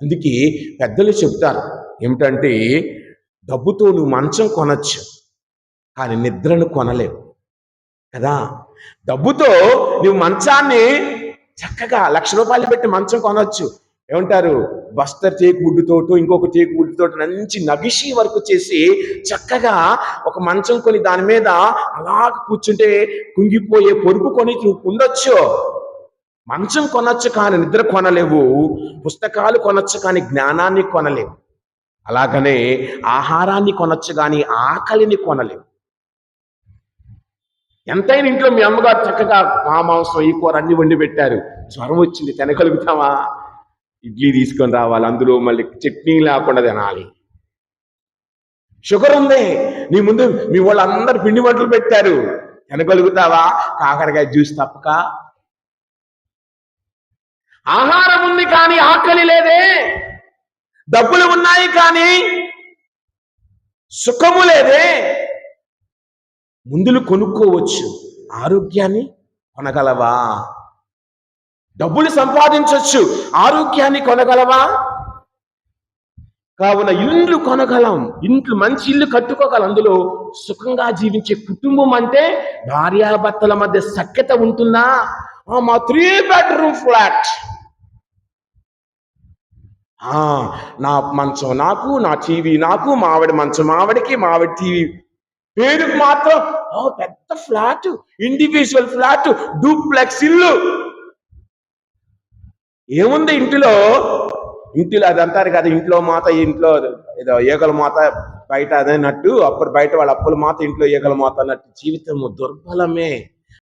అందుకే పెద్దలు చెప్తారు ఏమిటంటే డబ్బుతో నువ్వు మంచం కొనచ్చు కానీ నిద్రను కొనలేవు. కదా? డబ్బుతో నువ్వు మంచాన్ని చక్కగా లక్ష రూపాయలు పెట్టి మంచం కొనవచ్చు ఏమంటారు? బస్తర్ టేకు వుడ్డుతోటో ఇంకొక టేకు వుడ్డుతో మంచి నగిషి వర్క్ చేసి చక్కగా ఒక మంచం కొని దాని మీద అలా కూర్చుంటే కుంగిపోయే పొరుపు కొని నువ్వు ఉండొచ్చు. మంచం కొనొచ్చు కానీ నిద్ర కొనలేవు పుస్తకాలు కొనొచ్చు కానీ జ్ఞానాన్ని కొనలేవు. అలాగనే ఆహారాన్ని కొనొచ్చు కానీ ఆకలిని కొనలేవు. ఎంతైనా ఇంట్లో మీ అమ్మగారు చక్కగా మా మాంసం ఈ కూర అన్ని వండి పెట్టారు. జ్వరం వచ్చింది తినగలుగుతావా ఇడ్లీ తీసుకొని రావాలి అందులో మళ్ళీ చట్నీ లేకుండా తినాలి. షుగర్ ఉంది నీ ముందు మీ వాళ్ళందరూ పిండి వంటలు పెట్టారు. తినగలుగుతావా? కాకరకాయ జ్యూస్ తప్పక. ఆహారం ఉంది కానీ ఆకలి లేదే. డబ్బులు ఉన్నాయి కానీ సుఖము లేదే. ముందులు కొనుక్కోవచ్చు. ఆరోగ్యాన్ని కొనగలవా? డబ్బులు సంపాదించవచ్చు ఆరోగ్యాన్ని కొనగలవా? కావున ఇల్లు కొనగలం. ఇంట్లో మంచి ఇల్లు కట్టుకోగలం. అందులో సుఖంగా జీవించే కుటుంబం అంటే భార్యాభర్తల మధ్య సఖ్యత ఉంటుందా? మా త్రీ బెడ్రూమ్ ఫ్లాట్. నా మంచం నాకు నా టీవీ నాకు మావిడ మంచం మావిడికి మావిడ టీవీ. పేరుకు మాత్రం ఓ పెద్ద ఫ్లాట్ ఇండివిజువల్ ఫ్లాట్ డూప్లెక్స్ ఇల్లు. ఏముంది ఇంటిలో? ఇంటిలో అది అంటారు కదా ఇంట్లో మాత ఇంట్లో ఏదో ఏగల మాత బయట అదేనట్టు అప్పుడు బయట వాళ్ళ అప్పుల మాత ఇంట్లో ఏగల మాత అన్నట్టు జీవితం దుర్బలమే.